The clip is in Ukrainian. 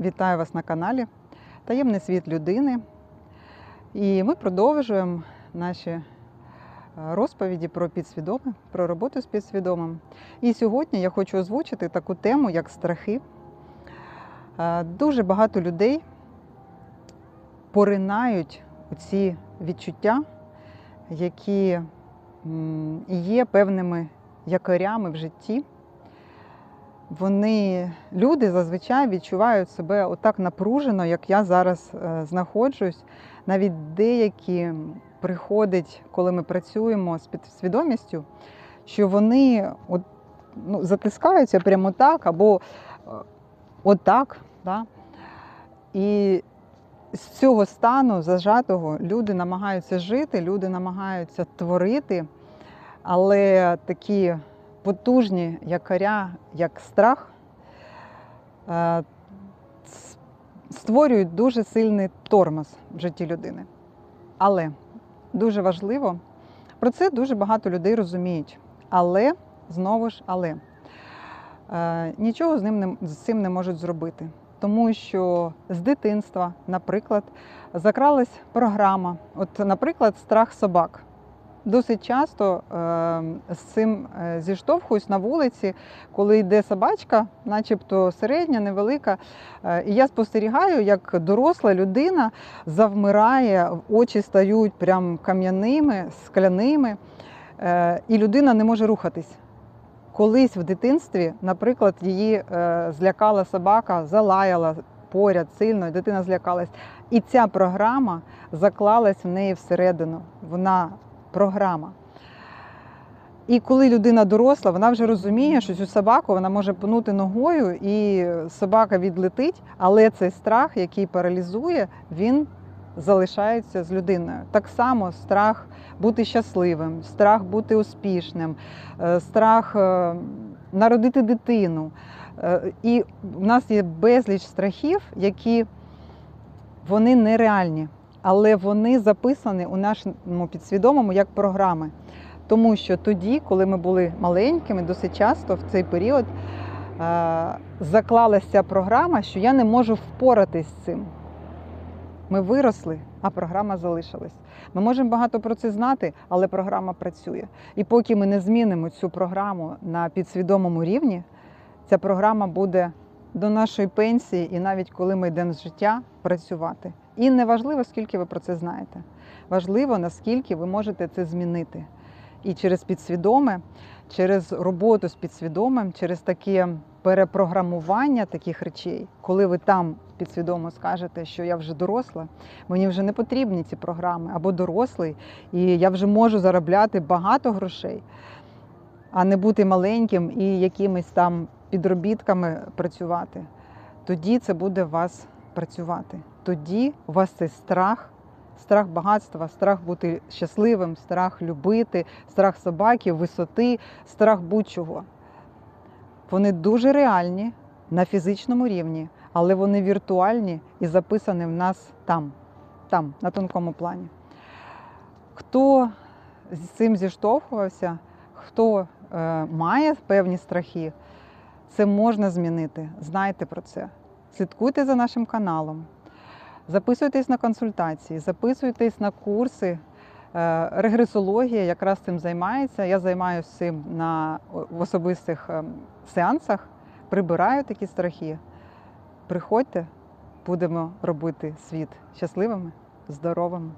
Вітаю вас на каналі Таємний світ людини. І ми продовжуємо наші е, розповіді про підсвідоме, про роботу з підсвідомим. І сьогодні я хочу озвучити таку тему, як страхи. Е, Дуже багато людей поринають у ці відчуття, які є певними якорями в житті вони, люди зазвичай відчувають себе отак напружено, як я зараз е, знаходжусь. Навіть деякі приходять, коли ми працюємо з підсвідомістю, що вони от, ну, затискаються прямо так або е, отак. Да? І з цього стану зажатого люди намагаються жити, люди намагаються творити, але такі потужні якоря, як страх, е, створюють дуже сильний тормоз в житті людини. Але дуже важливо, про це дуже багато людей розуміють. Але, знову ж, але е, нічого з ним не, з цим не можуть зробити. Тому що з дитинства, наприклад, закралась програма. От, наприклад, страх собак. Досить часто е, з цим е, зіштовхуюсь на вулиці, коли йде собачка, начебто середня, невелика. Е, і я спостерігаю, як доросла людина завмирає, очі стають прям кам'яними, скляними, е, і людина не може рухатись. Колись в дитинстві, наприклад, її злякала собака, залаяла поряд сильно, дитина злякалась. І ця програма заклалась в неї всередину. Вона програма. І коли людина доросла, вона вже розуміє, що цю собаку вона може пнути ногою, і собака відлетить, але цей страх, який паралізує, він залишається з людиною. Так само страх бути щасливим, страх бути успішним, е, страх е, народити дитину. Е, І в нас є безліч страхів, які вони нереальні, але вони записані у нашому підсвідомому як програми. Тому що тоді, коли ми були маленькими, досить часто в цей період е, заклалася програма, що я не можу впоратись з цим. Ми виросли, а програма залишилась. Ми можемо багато про це знати, але програма працює. І поки ми не змінимо цю програму на підсвідомому рівні, ця програма буде до нашої пенсії, і навіть коли ми йдемо з життя, працювати. І не важливо, скільки ви про це знаєте. Важливо, наскільки ви можете це змінити. І через підсвідоме, через роботу з підсвідомим, через таке перепрограмування таких речей, коли ви там підсвідомо скажете, що я вже доросла, мені вже не потрібні ці програми, або дорослий, і я вже можу заробляти багато грошей, а не бути маленьким і якимись там підробітками працювати. Тоді це буде вас працювати. Тоді у вас цей страх страх багатства, страх бути щасливим, страх любити, страх собаки, висоти, страх будь-чого. Вони дуже реальні на фізичному рівні, але вони віртуальні і записані в нас там, там, на тонкому плані. Хто з цим зіштовхувався, хто має певні страхи, це можна змінити. Знайте про це. Слідкуйте за нашим каналом. Записуйтесь на консультації, записуйтесь на курси. Е, Регресологія якраз цим займається. Я займаюся цим на в особистих ем, сеансах, прибираю такі страхи. Приходьте, будемо робити світ щасливими, здоровими.